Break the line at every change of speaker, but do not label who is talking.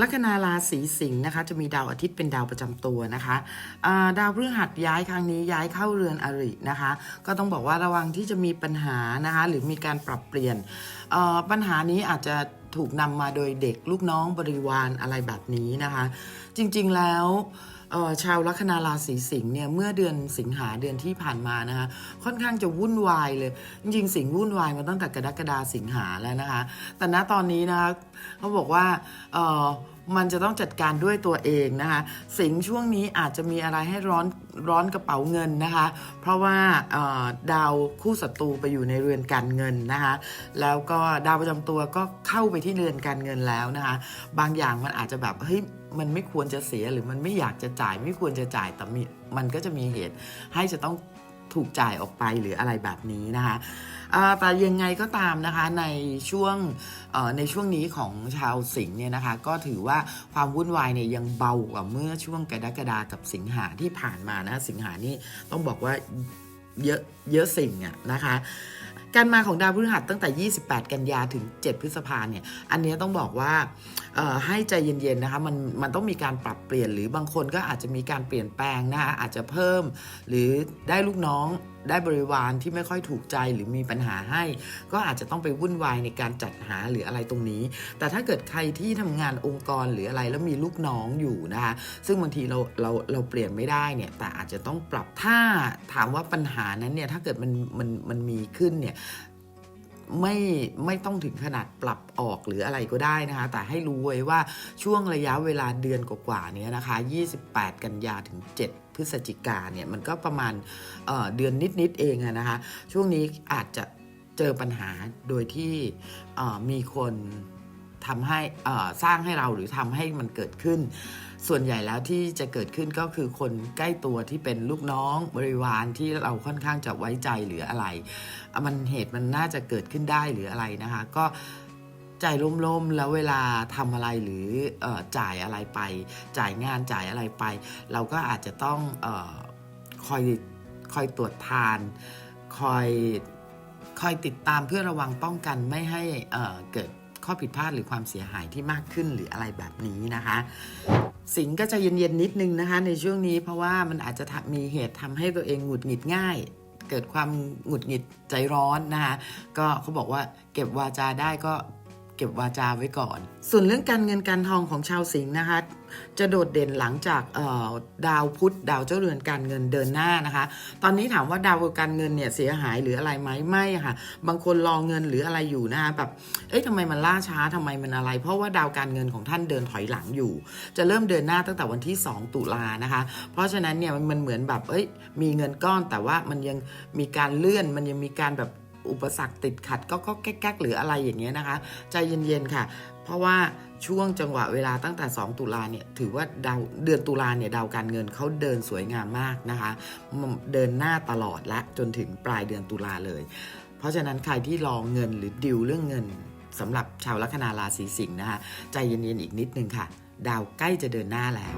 ลัคนาราศีสิงห์นะคะจะมีดาวอาทิตย์เป็นดาวประจำตัวนะคะดาวพฤหัสย้ายครั้งนี้ย้ายเข้าเรือนอรินะคะ ก็ต้องบอกว่าระวังที่จะมีปัญหานะคะหรือมีการปรับเปลี่ยนปัญหานี้อาจจะถูกนำมาโดยเด็กลูกน้องบริวารอะไรแบบนี้นะคะ จริงๆแล้ว ชาวลัคนาราศีสิงห์เนี่ยเมื่อเดือนสิงหาเดือนที่ผ่านมานะคะค่อนข้างจะวุ่นวายเลย จริงๆ สิงห์วุ่นวายมาตั้งแต่กรกฎาสิงหาแล้วนะคะ แต่ณตอนนี้นะคะเขาบอกว่า มันจะต้องจัดการด้วยตัวเองนะคะ สิงช่วงนี้อาจจะมีอะไรให้ร้อนร้อนกระเป๋าเงินนะคะ เพราะว่าดาวคู่ศัตรูไปอยู่ในเรือนการเงินนะคะ แล้วก็ดาวประจำตัวก็เข้าไปที่เรือนการเงินแล้วนะคะ บางอย่างมันอาจจะแบบเฮ้ยมันไม่ควรจะเสียหรือมันไม่อยากจะจ่าย ไม่ควรจะจ่ายแต่มันก็จะมีเหตุให้จะต้อง ถูกจ่ายออกไปหรืออะไรแบบนี้นะคะแต่ยังไงก็ตามนะคะในช่วงในช่วงนี้ของชาวสิงห์เนี่ยนะคะก็ถือว่าความวุ่นวายเนี่ยยังเบากว่าเมื่อช่วงกรกฎากับสิงหาที่ผ่านมานะสิงหานี่ต้องบอกว่าเยอะเยอะสิ่งอะนะคะการมาของดาวพฤหัสตั้งแต่ 28 กันยาถึง 7 พฤษภาเนี่ย อันนี้ต้องบอกว่าให้ใจเย็นๆนะคะมันมันต้องมีการปรับเปลี่ยนหรือบางคนก็อาจจะมีการเปลี่ยนแปลงนะคะอาจจะเพิ่ม หรือได้ลูกน้องได้บริวารที่ไม่ค่อยถูกใจหรือมีปัญหาให้ ก็อาจจะต้องไปวุ่นวายในการจัดหาหรืออะไรตรงนี้ แต่ถ้าเกิดใครที่ทำงานองค์กรหรืออะไรแล้วมีลูกน้องอยู่นะคะซึ่งบางทีเราเราเราเปลี่ยนไม่ได้เนี่ยแต่อาจจะต้องปรับถ้าถามว่าปัญหานั้นเนี่ยถ้าเกิดมันมันมันมีขึ้นเนี่ยไม่ไม่ต้องถึงขนาดปรับออกหรืออะไรก็ได้นะคะ แต่ให้รู้ไว้ว่าช่วงระยะเวลาเดือนกว่าๆเนี้ยนะคะ 28 กันยาถึง 7 พฤศจิกาเนี่ยมันก็ประมาณเเดือนนิดๆเองอะนะคะ ช่วงนี้อาจจะเจอปัญหาโดยที่มีคน ทำให้สร้างให้เราหรือทำให้มันเกิดขึ้น ส่วนใหญ่แล้วที่จะเกิดขึ้นก็คือคนใกล้ตัวที่เป็นลูกน้องบริวารที่เราค่อนข้างจะไว้ใจหรืออะไร มันเหตุมันน่าจะเกิดขึ้นได้หรืออะไรนะคะ ก็ใจร่มๆแล้วเวลาทำอะไรหรืออจ่ายอะไรไป จ่ายงานจ่ายอะไรไป เราก็อาจจะต้องออคอยคอยตรวจทาน คอยคอยติดตามเพื่อระวังป้องกันไม่ให้เกิด ข้อผิดพลาดหรือความเสียหายที่มากขึ้นหรืออะไรแบบนี้นะคะ สิงก็จะเย็นๆนิดนึงนะคะ ในช่วงนี้เพราะว่ามันอาจจะมีเหตุทำให้ตัวเองหงุดหงิดง่าย เกิดความหงุดหงิดใจร้อนนะคะก็เขาบอกว่าเก็บวาจาได้ก็ เก็บวาจาไว้ก่อน ส่วนเรื่องการเงินการทองของชาวสิงห์นะคะ จะโดดเด่นหลังจากดาวพุธดาวเจ้าเรือนการเงินเดินหน้านะคะ ตอนนี้ถามว่าดาวการเงินเนี่ยเสียหายหรืออะไรไหมไม่ค่ะ บางคนรอเงินหรืออะไรอยู่นะคะแบบเอ๊ะทำไมมันล่าช้าทำไมมันอะไร เพราะว่าดาวการเงินของท่านเดินถอยหลังอยู่ จะเริ่มเดินหน้าตั้งแต่วันที่ 2 ตุลานะคะ เพราะฉะนั้นเนี่ยมันเหมือนแบบเอ้ยมีเงินก้อนแต่ว่ามันยังมีการเลื่อนมันยังมีการแบบ อุปสรรคติดขัดก็ก็แก๊กๆหรืออะไรอย่างเงี้ยนะคะ ใจเย็นๆค่ะ เพราะว่าช่วงจังหวะเวลาตั้งแต่ 2 ตุลาเนี่ยถือว่าดาวเดือนตุลาเนี่ยดาวการเงินเขาเดินสวยงามมากนะคะ เดินหน้าตลอดและจนถึงปลายเดือนตุลาเลย เพราะฉะนั้นใครที่รองเงินหรือดิวเรื่องเงินสำหรับชาวลัคนาราศีสิงห์นะคะ ใจเย็นๆอีกนิดนึงค่ะ ดาวใกล้จะเดินหน้าแล้ว